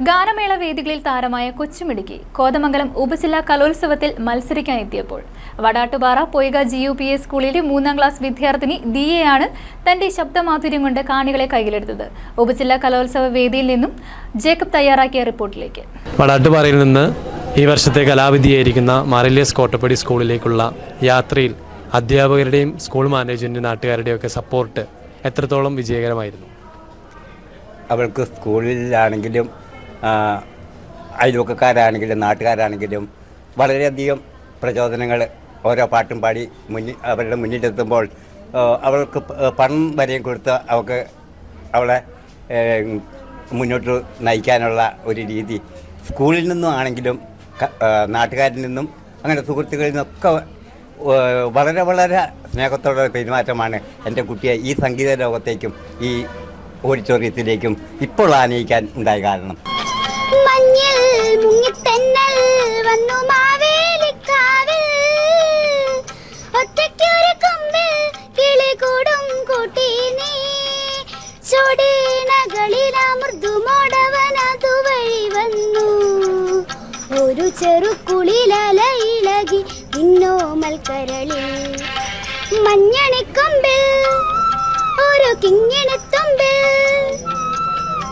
ഗാനമേള വേദികളിൽ താരമായ കൊച്ചുമിടുക്കി കോതമംഗലം ഉപജില്ലാ കലോത്സവത്തിൽ മത്സരിക്കാനെത്തിയപ്പോൾ Vadattupara Poyka G U P S സ്കൂളിലെ മൂന്നാം ക്ലാസ് വിദ്യാർത്ഥിനി ദിയയാണ് തന്റെ ശബ്ദമാധുര്യം കൊണ്ട് കാണികളെ കയ്യിലെടുത്തത്. ഉപജില്ലാ കലോത്സവ വേദിയിൽ നിന്നും ജേക്കബ് തയ്യാറാക്കിയ റിപ്പോർട്ടിലേക്ക്. വടാട്ടുപാറയിൽ നിന്ന് ഈ വർഷത്തെ കലാവിധിയായിരിക്കുന്ന മാറിലിയസ് കോട്ടപ്പടി സ്കൂളിലേക്കുള്ള യാത്രയിൽ അധ്യാപകരുടെയും സ്കൂൾ മാനേജ്മെന്റ് നാട്ടുകാരുടെയും ഒക്കെ സപ്പോർട്ട് എത്രത്തോളം വിജയകരമായിരുന്നു? അവൾക്ക് സ്കൂളിലാണെങ്കിലും അയൽവക്കക്കാരാണെങ്കിലും നാട്ടുകാരാണെങ്കിലും വളരെയധികം പ്രചോദനങ്ങൾ ഓരോ പാട്ടും പാടി മുന്നിൽ അവരുടെ മുന്നിലെത്തുമ്പോൾ അവൾക്ക് പണം വരെയും കൊടുത്ത് അവൾക്ക് അവളെ മുന്നോട്ട് നയിക്കാനുള്ള ഒരു രീതി. സ്കൂളിൽ നിന്നും ആണെങ്കിലും നാട്ടുകാരിൽ നിന്നും അങ്ങനെ സുഹൃത്തുക്കളിൽ നിന്നൊക്കെ വളരെ വളരെ സ്നേഹത്തോടെ പെരുമാറ്റമാണ് എന്റെ കുട്ടിയെ ഈ സംഗീത ലോകത്തേക്കും ഈ ഓഡിറ്റോറിയത്തിലേക്കും ഇപ്പോൾ ആനയിക്കാൻ ഉണ്ടായ കാരണം. വന്നു മാവേലിക്കാവിൽ ഒറ്റയ്ക്കൊരു കൊമ്പിൽ കിളികൂടും കൂട്ടി നീ ചൊടീണകളിൽ അമൃതുമോടവനതു വഴി വന്നു. ഒരു ചെറുക്കുളിലയിളകി നിന്നോ മൽക്കരളിൽ. മഞ്ഞണിക്കൊമ്പിൽ ഒരു കിങ്ങിണിത്തുമ്പിൽ